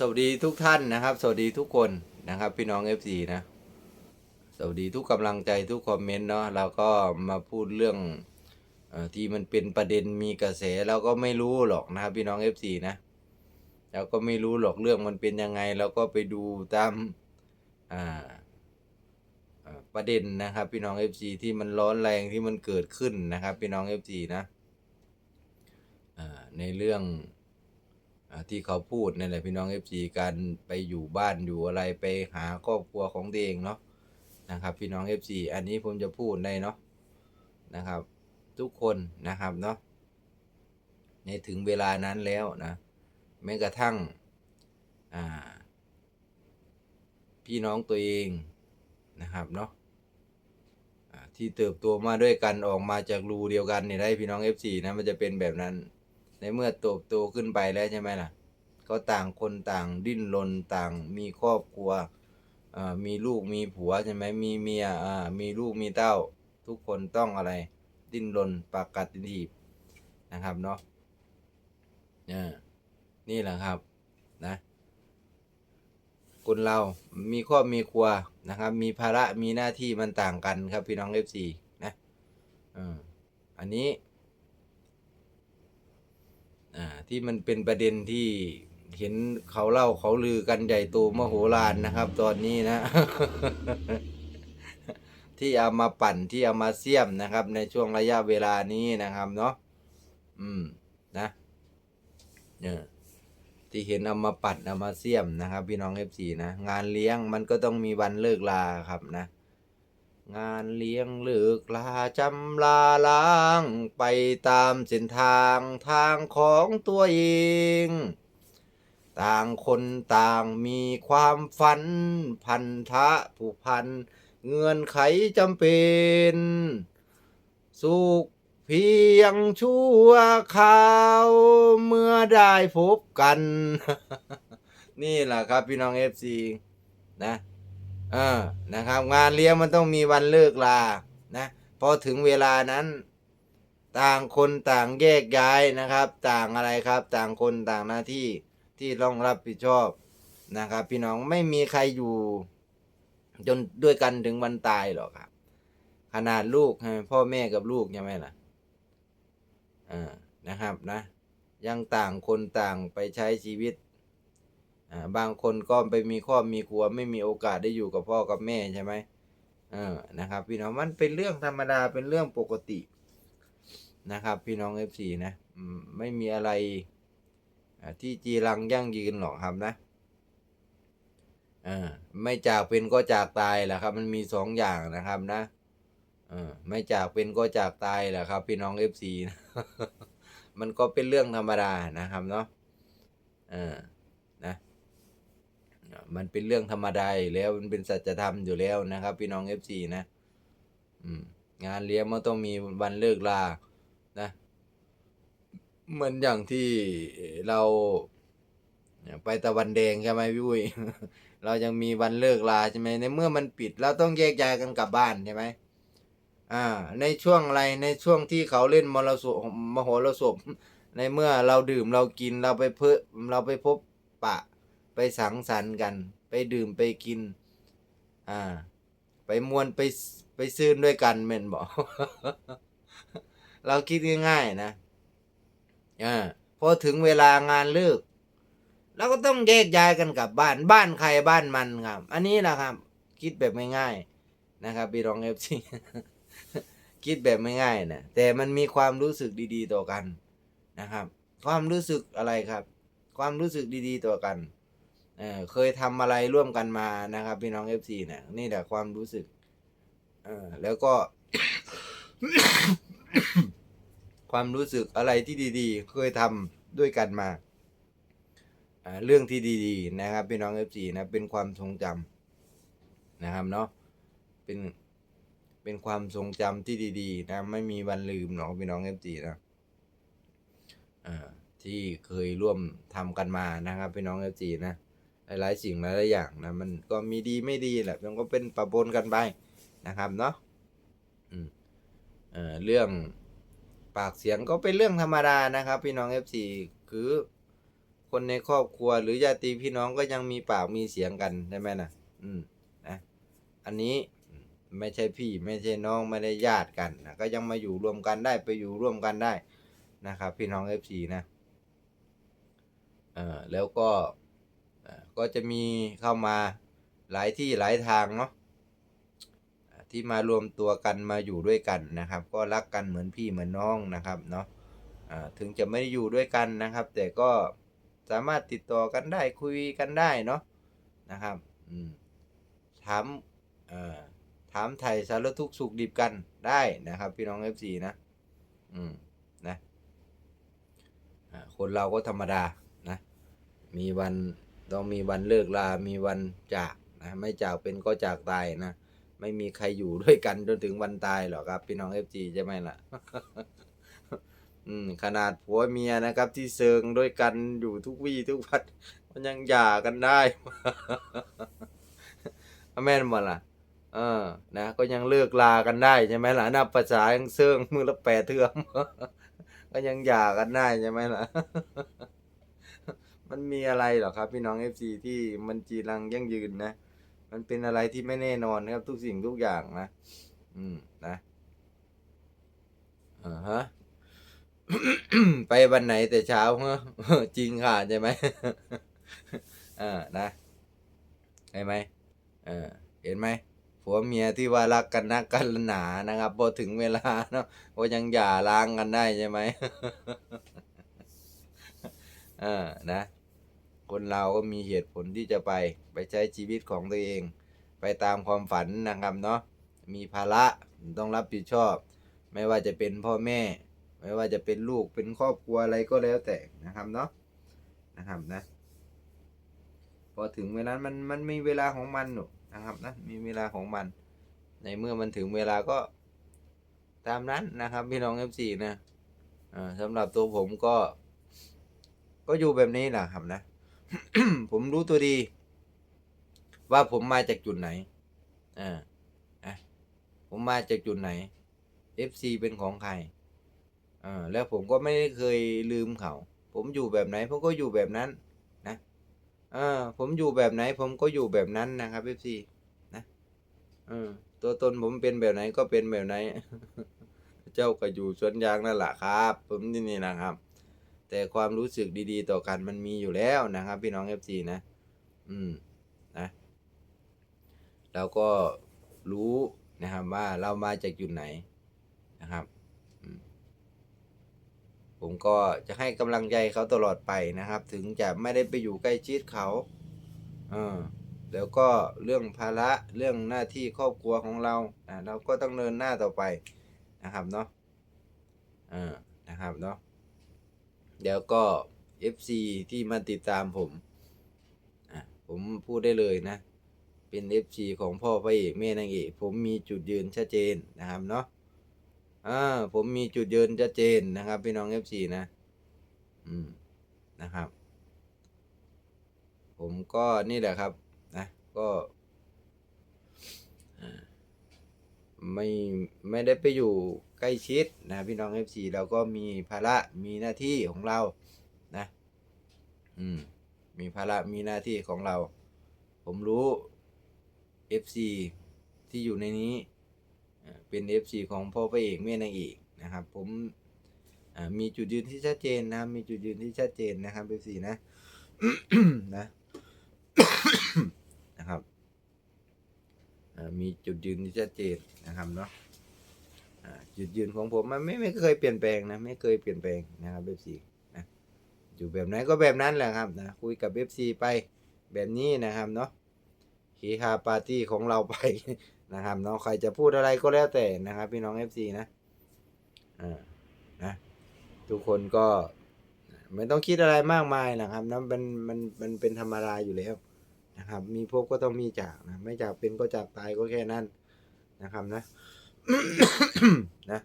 สวัสดีทุกท่านนะครับ สวัสดีทุกคนนะครับ พี่น้อง FC นะ สวัสดีทุกกำลังใจทุกคอมเมนต์เนาะเราก็มาพูดเรื่องอที่มันเป็นประเด็นมีกระแสเราก็ไม่รู้หรอกนะครับ พี่น้อง FC นะเราก็ไม่รู้หรอกเรื่องมันเป็นยังไงเราก็ไปดูตามประเด็นนะครับ พี่น้อง FC ที่มันร้อนแรงที่มันเกิดขึ้นนะครับ พี่น้อง FC นะในเรื่อง ที่เขาพูดนั่นแหละพี่น้อง FC การไปอยู่บ้านอยู่อะไรไปหาครอบครัวของตัวเองเนาะนะครับ พี่น้อง FC อันนี้ผมจะพูดได้เนาะนะครับ ทุกคนนะครับเนาะในถึงเวลานั้นแล้วนะแม้กระทั่งพี่น้องตัวเองนะครับเนาะที่เติบโตมาด้วยกันออกมาจากรูเดียวกันเนี่ยได้พี่น้อง FC นะมันจะเป็นแบบนั้น ในเมื่อโตโตขึ้นไปแล้วใช่ไหมล่ะ ก็ต่างคนต่างดิ้นรนต่างมีครอบครัวอ่ามีลูกมีผัวใช่ไหมมีเมียอ่ามีลูกมีเต้า ทุกคนต้องอะไร ดิ้นรนปากกัดตินถีบนะครับเนาะเนี่ยนี่แหละครับนะคนเรามีครอบมีครัวนะครับ มีภาระมีหน้าที่มันต่างกันครับพี่น้อง FC นะเอออันนี้ อ่าที่มันเป็นประเด็นที่เห็นเขาเล่าเขาลือกันใหญ่โตมโหฬารนะครับ ตอนนี้นะ ที่เอามาปั่นที่เอามาเสียมนะครับ ในช่วงระยะเวลานี้นะครับเนาะอืมนะเนี่ยที่เห็นเอามาปั่นเอามาเสียมนะครับ พี่น้องเอฟซีนะงานเลี้ยงมันก็ต้องมีวันเลิกลาครับนะ งานเลี้ยงเลิกลาจำลาล้างไปตามเส้นทางทางของตัวเอง ต่างคนต่างมีความฝัน พันธะผูกพัน เงื่อนไขจำเป็น สุขเพียงชั่วคราวเมื่อได้พบกัน นี่แหละครับพี่น้องเอฟซีนะ เออนะครับ งานเลี้ยงมันต้องมีวันเลิกลานะพอถึงเวลานั้น ต่างคนต่างแยกย้ายนะครับ ต่างอะไรครับ ต่างคนต่างหน้าที่ที่ต้องรับผิดชอบนะครับ พี่น้องไม่มีใครอยู่ จนด้วยกันถึงวันตายหรอกครับ ขนาดลูกใช่ไหมพ่อแม่กับลูกใช่ไหมล่ะอ่านะครับนะยังต่างคนต่างไปใช้ชีวิต บางคนก็ไปมีครอบมีครัวไม่มีโอกาสได้อยู่กับพ่อกับแม่ใช่ไหมเออนะครับ พี่น้องมันเป็นเรื่องธรรมดาเป็นเรื่องปกตินะครับ พี่น้องเอฟซีนะไม่มีอะไรที่จีรังยั่งยืนหรอกครับนะเออไม่จากเป็นก็จากตายแหละครับ มันมีสองอย่างนะครับนะเออไม่จากเป็นก็จากตายแหละครับ พี่น้องเอฟซีนะมันก็เป็นเรื่องธรรมดานะครับเนาะเออนะอะ มันเป็นเรื่องธรรมดาอยู่แล้วมันเป็นสัจธรรมอยู่แล้วนะครับ พี่น้องเอฟซีนะงานเลี้ยงมันต้องมีวันเลิกลานะเหมือนอย่างที่เราไปตะวันแดงใช่ไหมพี่อุ้ย เรายังมีวันเลิกลาใช่ไหมในเมื่อมันปิดเราต้องแยกย้ายกันกลับบ้านใช่ไหมอ่า ในช่วงอะไรในช่วงที่เขาเล่นมรสพมโหรสพในเมื่อเราดื่มเรากินเราไปเพื่อเราไปพบปะ ไปสังสรรค์กัน ไปดื่มไปกิน อ่า ไปมวนไปไปซื้นด้วยกันเม่นบอก เราคิดง่ายๆนะอ่าพอถึงเวลางานเลิกเราก็ต้องแยกย้ายกันกลับบ้านบ้านใครบ้านมันครับ อันนี้แหละครับ คิดแบบง่ายๆนะครับพี่รองเอฟซีคิดแบบง่ายๆนะแต่มันมีความรู้สึกดี ๆ ต่อกันนะครับ ความรู้สึกอะไรครับ ความรู้สึกดี ๆ ต่อกัน เออเคยทำอะไรร่วมกันมานะครับ พี่น้อง FC เนี่ยนี่แหละความรู้สึกเออแล้วก็ ความรู้สึกอะไรที่ดีๆ เคยทำด้วยกันมาเรื่องที่ดีๆ นะครับพี่น้อง FC นะเป็นความทรงจำนะครับเนาะเป็นเป็นความทรงจำที่ดีๆ นะไม่มีวันลืมหรอกพี่น้อง FC นะอ่าที่เคยร่วมทำกันมานะครับพี่น้อง FC นะ หลายๆสิ่งหลายๆอย่างนะมันก็มีดีไม่ดีแหละมันก็เป็นปะปนกันไปนะครับเนาะอืมเอ่อเรื่องปากเสียงก็เป็นเรื่องธรรมดานะครับ พี่น้อง FC คือคนในครอบครัวหรือญาติพี่น้องก็ยังมีปากมีเสียงกันใช่ไหมนะอืมนะอันนี้ไม่ใช่พี่ไม่ใช่น้องไม่ได้ญาติกันนะก็ยังมาอยู่รวมกันได้ไปอยู่ร่วมกันได้นะครับ พี่น้องเอฟซีนะเออแล้วก็ ก็จะมีเข้ามาหลายที่หลายทางเนาะที่มารวมตัวกันมาอยู่ด้วยกันนะครับ ก็รักกันเหมือนพี่เหมือนน้องนะครับเนาะถึงจะไม่ได้อยู่ด้วยกันนะครับ แต่ก็สามารถติดต่อกันได้คุยกันได้เนาะนะครับถามถามไทยสารทุกสุขดิบกันได้นะครับ พี่น้อง FC นะอืมนะคนเราก็ธรรมดานะ มีวัน ต้องมีวันเลิกลา มีวันจากนะไม่จากเป็นก็จากตายนะ ไม่มีใครอยู่ด้วยกันจนถึงวันตายหรอกครับ พี่น้อง FG ใช่ไหมล่ะอืมขนาดผัวเมียนะครับ ที่เซิงด้วยกันอยู่ทุกวี่ทุกวันมันยังหย่ากันได้แม่นบ่ล่ะ เออ นะ ก็ยังเลิกลากันได้ใช่ไหมล่ะนับภาษายังเซิงมือละแปดเทือมก็ยังหย่ากันได้ใช่ไหมล่ะ มันมีอะไรหรอครับ พี่น้องเอฟซีที่มันจีรังยั่งยืนนะ มันเป็นอะไรที่ไม่แน่นอนครับ ทุกสิ่งทุกอย่างนะ อืมนะอ่าฮะไปวันไหนแต่เช้าเหรอจริงค่ะใช่ไหมอ่านะใช่ไหมเออเห็นไหมผัวเมียที่ว่ารักกันนักกันหนานะครับพอถึงเวลาเนาะก็ยังหย่าร้างกันได้ใช่ไหมเออนะ คนเราก็มีเหตุผลที่จะไปไปใช้ชีวิตของตัวเอง ไปตามความฝันนะครับเนาะมีภาระต้องรับผิดชอบ ไม่ว่าจะเป็นพ่อแม่ ไม่ว่าจะเป็นลูกเป็นครอบครัวอะไรก็แล้วแต่นะครับเนาะนะครับนะ พอถึงเวลามันมันมีเวลาของมันหนูนะครับนะมีเวลาของมัน ในเมื่อมันถึงเวลาก็ตามนั้นนะครับ พี่น้อง F4 นะอ่าสำหรับตัวผมก็ ก็อยู่แบบนี้แหละครับนะ ผมรู้ตัวดี ว่าผมมาจากจุดไหนอ่าผมมาจากจุดไหน FC เป็นของใครอ่าแล้วผมก็ไม่ได้เคยลืมเขา ผมอยู่แบบไหน ผมก็อยู่แบบนั้น นะอ่าผมอยู่แบบไหน ผมก็อยู่แบบนั้นนะครับ FC นะเออตัวตนผมเป็นแบบไหนก็เป็นแบบไหน เจ้าก็อยู่สวนยางนั่นแหละครับ ผมนี่นี่นะครับ แต่ความรู้สึกดีๆ ต่อกันมันมีอยู่แล้วนะครับ พี่น้อง FC นะ อืมนะเราก็รู้นะครับว่าเรามาจากจุดไหนนะครับผมก็จะให้กำลังใจเขาตลอดไปนะครับ ถึงจะไม่ได้ไปอยู่ใกล้ชิดเขาเออแล้วก็เรื่องภาระเรื่องหน้าที่ครอบครัวของเราอ่าเราก็ต้องเดินหน้าต่อไปนะครับเนาะเออนะครับเนาะ เดี๋ยวก็ FC ที่มาติดตามผมอะผมพูดได้เลยนะ เป็น FC ของพ่อพระเอกแม่นางเอกผมมีจุดยืนชัดเจนนะครับเนาะอ่าผมมีจุดยืนชัดเจนนะครับ พี่น้อง FC นะ อืมนะครับ ผมก็นี่แหละครับนะก็ไม่ไม่ได้ไปอยู่ ล้ชิดนะพี่น้อง FC เราก็มีภาระมีหน้าที่ของเรานะอืมมีภาระมีหน้าที่ของเรา ผมรู้ FC ที่อยู่ในนี้เป็น FC ของพ่อพระเอกแม่นางเอกนะครับ ผมมีจุดยืนที่ชัดเจนนะมีจุดยืนที่ชัดเจนนะครับ FC นะนะนะครับมีจุดยืนที่ชัดเจนนะครับเนาะ จุดยืนของผมมันไม่ไม่เคยเปลี่ยนแปลงนะไม่เคยเปลี่ยนแปลงนะครับ FC นะอยู่แบบไหนก็แบบนั้นแหละครับนะคุยกับ FC ไปแบบนี้นะครับเนาะฮีฮาปาร์ตี้ของเราไปนะครับเนาะใครจะพูดอะไรก็แล้วแต่นะครับ พี่น้อง FC นะอ่านะทุกคนก็ไม่ต้องคิดอะไรมากมายนะครับนะมันมันมันเป็นธรรมดาอยู่แล้วนะครับ มีพบก็ต้องมีจากนะไม่จากเป็นก็จากตายก็แค่นั้นนะครับนะ นะ